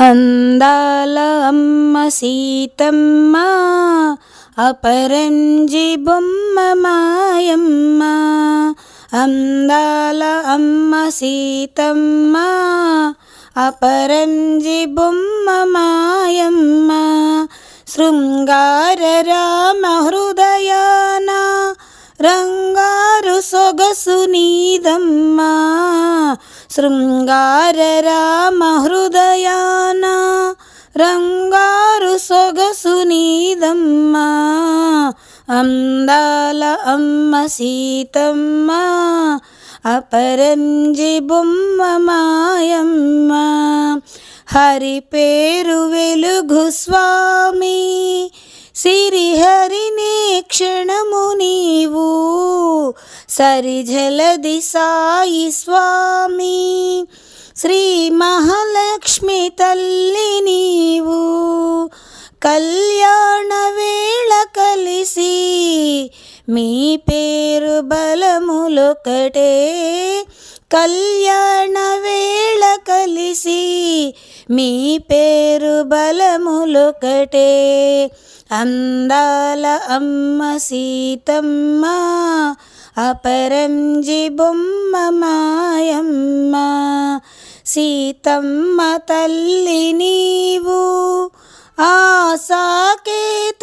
అందాల అమ్మ సీతమ్మ అపరంజి బొమ్మ మాయమ్మ అందాల అమ్మ సీతమ్మ అపరంజి బొమ్మ మాయమ్మ శృంగార రామ హృదయాన రంగారు సొగసు నీదమ్మా. శృంగార రామ హృదయాన రంగారు సొగసు నీదమ్మ. అందాల అమ్మ సీతమ్మ అపరంజి బొమ్మ మాయమ్మ. హరి పేరు వెలుగు స్వామి సిరిహరినే క్షణము నీవు. సరి జలది సాయి స్వామి శ్రీ మహాలక్ష్మి తల్లి నీవు. కళ్యాణ వేళ కలిసి మీ పేరు బలములొకటే. కళ్యాణ వేళ కలిసి మీ పేరు బలములొకటే. అందాల అమ్మ సీతమ్మ అపరంజి బొమ్మ మాయమ్మ. సీతమ్మ తల్లి నీవు ఆసాకేతరాముడతడు సాకేతరాముడతడు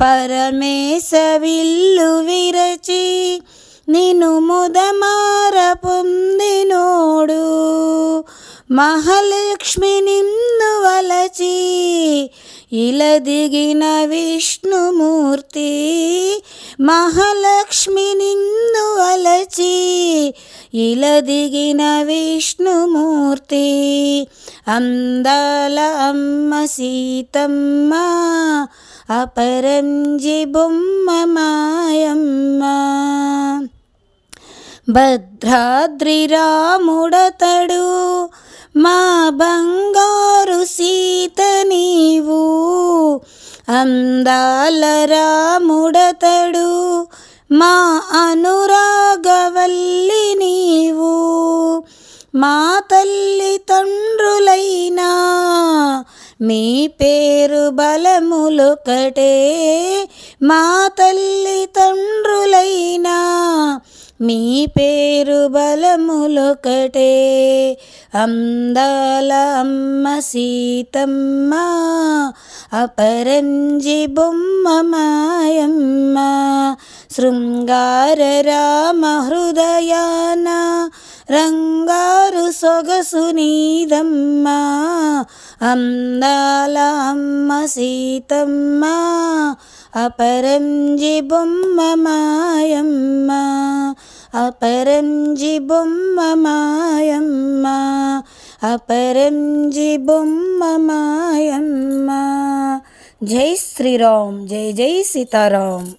పరమేశ విల్లు విరచి నిను ముదమార పొందినోడు. మహాలక్ష్మి నిన్ను వలచి ఇలా దిగిన విష్ణుమూర్తి. మహాలక్ష్మి నిన్ను వలచి ఇలా దిగిన విష్ణుమూర్తి అందాల అమ్మ సీతమ్మ అపరంజి బొమ్మ మాయమ్మ. భద్రాద్రి రాముడతడు మా బంగారు సీత నీవు. అందాల రాముడతడు మా అనురాగ మా తల్లి తండ్రులైనా మీ పేరు బలములొకటే. మా తల్లి తండ్రులైనా మీ పేరు బలములొకటే. అందాల అమ్మ సీతమ్మ అపరంజి బొమ్మ మాయమ్మ శృంగార రామ హృదయానా రంగారు సొగసు నీదమ్మ అందాల అమ్మ సీతమ్మ అపరంజి బొమ్మ మాయమ్మ అపరంజి బొమ్మ మాయమ్మ అపరంజి బొమ్మ మాయమ్మ. జై శ్రీరామ్ జై జై సీతారాం.